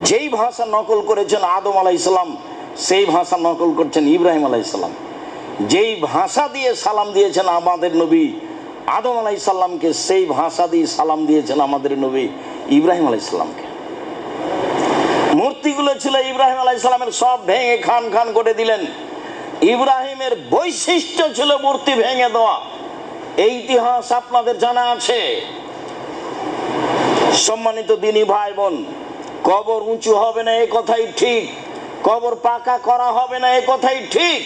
যেই ভাষা নকল করেছেন আদম আলাই ইসলাম সেই ভাষা নকল করছেন ইব্রাহিম আলাই ইসলাম যেই ভাষা দিয়ে সালাম দিয়েছেন আমাদের নবী আদম আলাই সাল্লামকে সেই ভাষা দিয়ে সালাম দিয়েছেন আমাদের নবী ইব্রাহিম আলাই ইসলামকে মূর্তিগুলো ছিল ইব্রাহিম আলাই সালামের, সব ভেঙে খান খান করে দিলেন। ইব্রাহিমের বৈশিষ্ট্য ছিল মূর্তি ভেঙে দেওয়া। এই ইতিহাস আপনাদের জানা আছে। সম্মানিত দিনী ভাই বোন কবর উঁচু হবে না, এ কথাই ঠিক। কবর পাকা করা হবে না, এ কথাই ঠিক।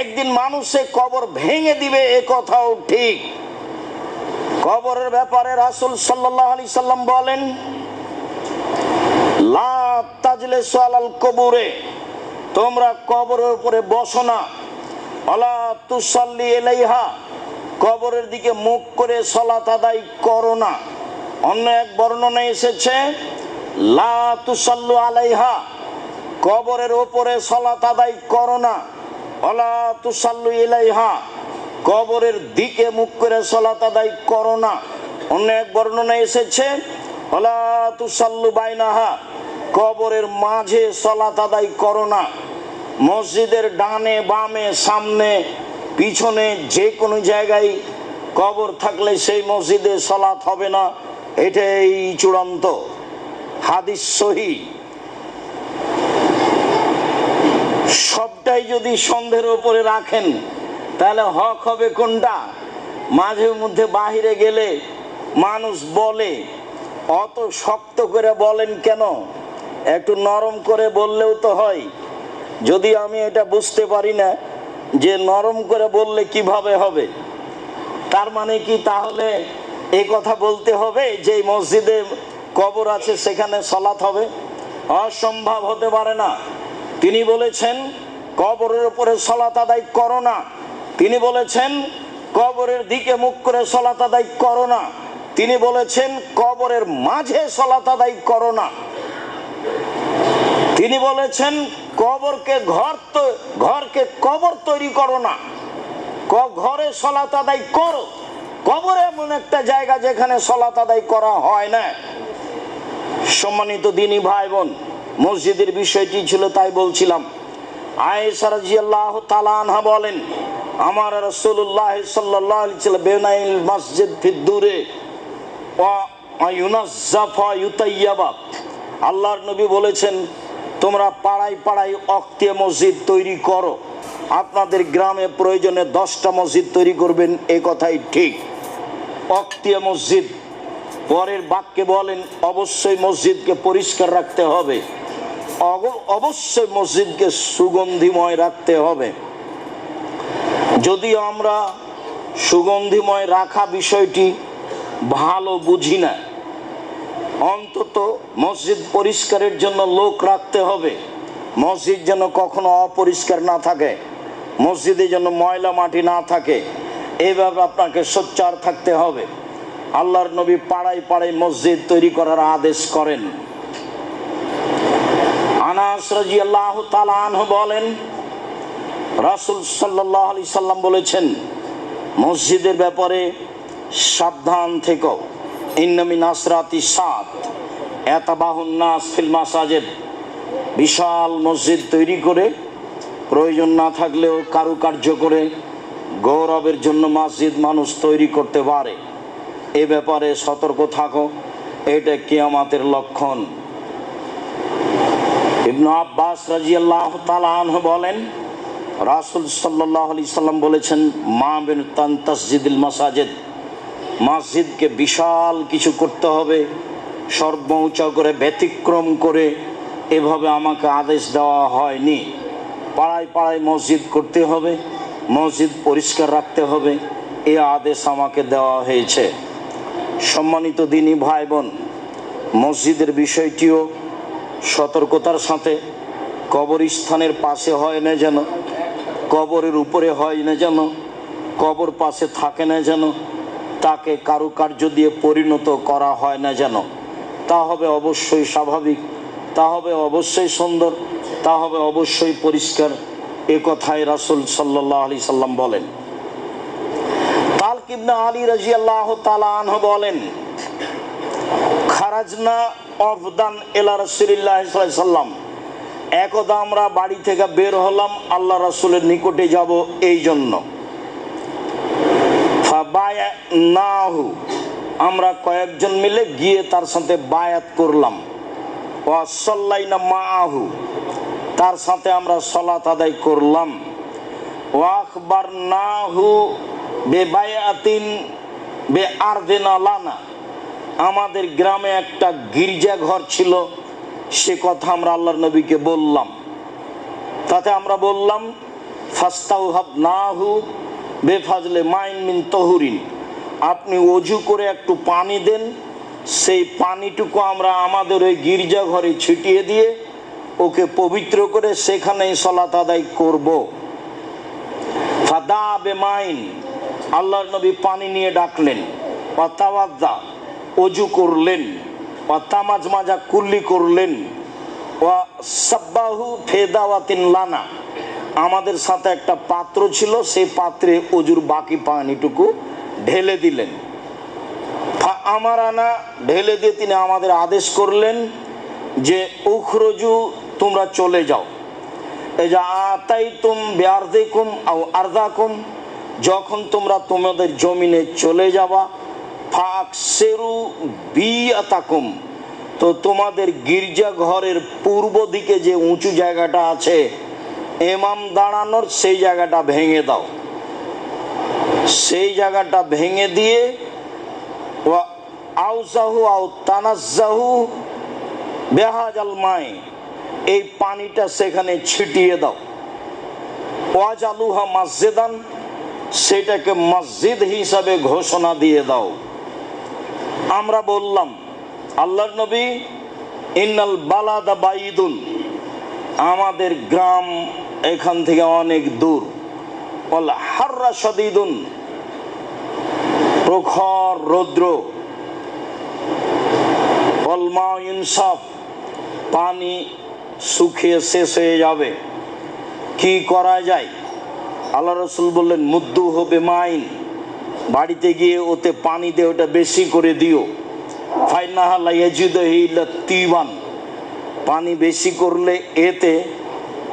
একদিন মানুষে কবর ভেঙে দিবে, এ কথাও ঠিক। কবরের ব্যাপারে রাসুল সাল্লাহ আলি সাল্লাম বলেন, লা তাজলিসু আলাল কবুরে, তোমরা কবরের উপরে বসো না। অলা তুসাল্লি এলাইহা কবরের দিকে মুখ করে সলাত আদায় করো না। অন্য এক বর্ণনা এসেছে লা তুসাল্লু আলাইহা, কবরের ওপরে সলাত আদায় করো না। অলা তুসাল্লু ইলাইহা, কবরের দিকে মুখ করে সলাত আদায় করো না। অন্য এক বর্ণনা এসেছে, অলা তুসাল্লু বাইনাহা, কবরের মাঝে সলাত আদায় করো না। মসজিদের ডানে, বামে, সামনে, পিছনে যে কোনো জায়গায় কবর থাকলে সেই মসজিদে সলাৎ হবে না। এটাই চূড়ান্ত। হাদিস সহি। সবটাই যদি সন্ধ্যের ওপরে রাখেন, তাহলে হক হবে কোনটা? মাঝে মধ্যে বাহিরে গেলে মানুষ বলে, অত শক্ত করে বলেন কেন? একটু নরম করে বললেও তো হয়। যদি আমি এটা বুঝতে পারি না, যে নরম করে বললে কীভাবে হবে? তার মানে কি তাহলে এই কথা বলতে হবে যে মসজিদে কবর আছে, সেখানে সলাৎ হবে। অসম্ভব হতে পারে না। তিনি বলেছেন, কবরের উপরে সলাত আদায় করো না। তিনি বলেছেন, কবরের দিকে মুখ করে সলাত আদায় করো না। তিনি বলেছেন, কবরের মাঝে সলাত আদায় করো না। তিনি বলেছেন, কবরকে ঘর তো, ঘরকে কবর তৈরি করো না। ঘরে সলাত আদায় করো। কবর এমন একটা জায়গা যেখানে সলাত আদায় করা হয় না। সম্মানিত দিনী ভাই বোন মসজিদের বিষয়টি ছিল তাই বলছিলাম। তাআলা আনহা বলেন, আমার সাল্লাল্লাহু আলাইহি ওয়াসাল্লাম বেনাইল মসজিদ ফিদ্দুরে আল্লাহর নবী বলেছেন, তোমরা পাড়ায় পাড়ায় অক্তিয়া মসজিদ তৈরি করো। আপনাদের গ্রামে প্রয়োজনে দশটা মসজিদ তৈরি করবেন, এ কথাই ঠিক। অক্তিয়া মসজিদ পরের বাক্যে বলেন, অবশ্যই মসজিদকে পরিষ্কার রাখতে হবে। অবশ্যই মসজিদকে সুগন্ধিময় রাখতে হবে। যদিও আমরা সুগন্ধিময় রাখা বিষয়টি ভালো বুঝি না, অন্তত মসজিদ পরিষ্কারের জন্য লোক রাখতে হবে। মসজিদ যেন কখনো অপরিষ্কার না থাকে, মসজিদে যেন ময়লা মাটি না থাকে এইভাবে আপনাকে সোচ্চার থাকতে হবে। আল্লাহর নবী পাড়ায় পাড়ায় মসজিদ তৈরি করার আদেশ করেন। আনাস রাজিয়াল্লাহু তাআলা আনহু বলেন, রাসূল সাল্লাল্লাহু আলাইহি সাল্লাম বলেছেন, মসজিদের ব্যাপারে সাবধান থেকো। ইন্নামিন আসরাতি সাত। এতাবাহুন নাস ফিল মাসাজিদ। বিশাল মসজিদ তৈরি করে প্রয়োজন না থাকলেও কারুকার্য করে গৌরবের জন্য মসজিদ মানুষ তৈরি করতে পারে। এ ব্যাপারে সতর্ক থাকো, এটা কিয়ামাতের লক্ষণ। ইবনু আব্বাস রাজিয়াল্লাহ তালাহ বলেন, রাসুল সাল্লাহ আলি সাল্লাম বলেছেন, মা বিন তান্তাসজিদুল মাসাজিদ। মসজিদকে বিশাল কিছু করতে হবে সর্বোচ্চ করে, ব্যতিক্রম করে, এভাবে আমাকে আদেশ দেওয়া হয়নি। পাড়ায় পাড়ায় মসজিদ করতে হবে, মসজিদ পরিষ্কার রাখতে হবে, এ আদেশ আমাকে দেওয়া হয়েছে। সম্মানিত দিনী ভাই বোন মসজিদের বিষয়টিও সতর্কতার সাথে কবরস্থানের পাশে হয় না যেন, কবরের উপরে হয় না যেন, কবর পাশে থাকে না যেন, তাকে কারুকার্য দিয়ে পরিণত করা হয় না যেন। তা হবে অবশ্যই স্বাভাবিক, তা হবে অবশ্যই সুন্দর, তা হবে অবশ্যই পরিষ্কার, এ কথাই রাসুল সাল্লাহ আলি সাল্লাম বলেন। তালকিবনা আলী রাজি আল্লাহ তালাহ বলেন, খারাজনা অফদান এলা রসুলিল্লাহ সাল্লাম। একদা আমরা বাড়ি থেকে বের হলাম আল্লাহ রসুলের নিকটে যাব এই জন্য। নাহু আমরা কয়েকজন মিলে গিয়ে তার সাথে বায়াত করলাম। ওয়াসল্লাইনা মাহু তার সাথে আমরা সলাত আদায় করলাম। ওয়াকবার নাহু বে বে আরদেনা লানা। আমাদের গ্রামে একটা গির্জা ঘর ছিল, সে কথা আমরা আল্লাহর নবীকে বললাম। তাতে আমরা বললাম ফাস্তাউ ফাস্তাউহাব নাহু বেফাজলে মাইন মিন তহুরিন। আপনি অজু করে একটু পানি দেন, সেই পানিটুকু আমরা আমাদের ওই গির্জা ঘরে ছিটিয়ে দিয়ে ওকে পবিত্র করে সেখানেই সলাত আদায় করব। ফাদা বেমাইন আল্লাহর নবী পানি নিয়ে ডাকলেন অতাওয়াদ্দা অজু করলেন অতামাজ মাজা কুল্লি করলেন ও সাব্বাহু ফেদাওয়াতিন লানা। আমাদের সাথে একটা পাত্র ছিল, সেই পাত্রে অজুর বাকি পানিটুকু ঢেলে দিলেন। আমার আনা ঢেলে দিয়ে তিনি আমাদের আদেশ করলেন যে, উখরজু, তোমরা চলে যাও। এই যে আতাই তুম বেয়ারদেকুম আও আর্দাকুম। যখন তোমরা তোমাদের জমিনে চলে যাবা ফাক সেরু বি আতাকুম তো তোমাদের গির্জা ঘরের পূর্ব দিকে যে উঁচু জায়গাটা আছে, এমাম দাঁড়ানোর সেই জায়গাটা ভেঙে দাও। সেই জায়গাটা ভেঙে দিয়ে আউসাহু আউ তানাজ্জাহু বেহাজাল মায়, এই পানিটা সেখানে ছিটিয়ে দাও। ওয়াজ আলুহা মসজিদান সেটাকে মসজিদ হিসাবে ঘোষণা দিয়ে দাও। আমরা বললাম, আল্লাহর নবী, ইন্নাল বালাদা বাইদুন। আমাদের গ্রাম এখান থেকে অনেক দূর। হাররা সদিদুন প্রখর রৌদ্র। অলমা ইনসাফ। পানি শুকিয়ে শেষ হয়ে যাবে। কি করা যায়? আল্লাহ রসুল বললেন, মুদ্দু হবে মাইন। বাড়িতে গিয়ে ওতে পানি দিয়ে ওটা বেশি করে দিও। তিবান পানি বেশি করলে এতে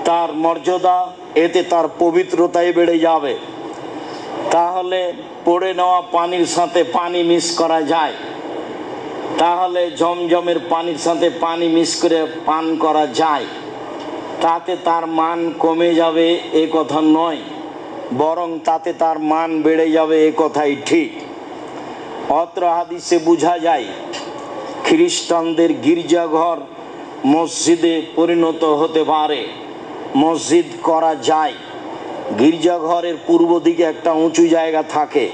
তার মর্যাদা, এতে তার পবিত্রতাই বেড়ে যাবে। তাহলে পড়ে নেওয়া পানির সাথে পানি মিস করা যায়। তাহলে জমজমের পানির সাথে পানি মিস করে পান করা যায়। তাতে তার মান কমে যাবে, এ কথা নয়। বরং তাতে তার মান বেড়ে যাবে এ কথাই ঠিক। অত্র হাদিসে বোঝা যায়, খ্রিস্টানদের গির্জাঘর মসজিদে পরিণত হতে পারে। মসজিদ করা যায়, গির্জাঘরের পূর্ব দিকে একটা উঁচু জায়গা থাকে,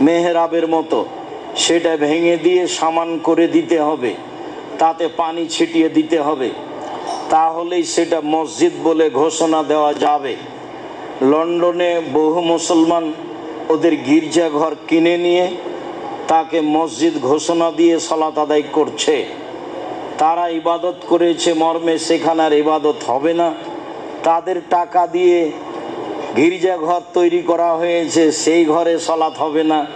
মেহরাবের মতো। সেটা ভেঙে দিয়ে সামান করে দিতে হবে, তাতে পানি ছিটিয়ে দিতে হবে। তাহলেই সেটা মসজিদ বলে ঘোষণা দেওয়া যাবে। লন্ডনে বহু মুসলমান ওদের গির্জাঘর কিনে নিয়ে তাকে মসজিদ ঘোষণা দিয়ে সলাত আদায় করছে। তারা ইবাদত করেছে, মর্মে সেখানে আর ইবাদত হবে না। তাদের টাকা দিয়ে গির্জাঘর তৈরি করা হয়েছে, সেই ঘরে সলাৎ হবে না।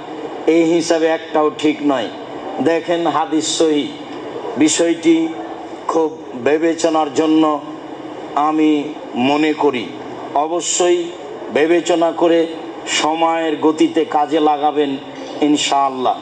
এই হিসাবে একটাও ঠিক নয়। দেখেন হাদিস সহি। বিষয়টি খুব বিবেচনার জন্য আমি মনে করি। অবশ্যই বিবেচনা করে সময়ের গতিতে কাজে লাগাবেন ইনশাআল্লাহ।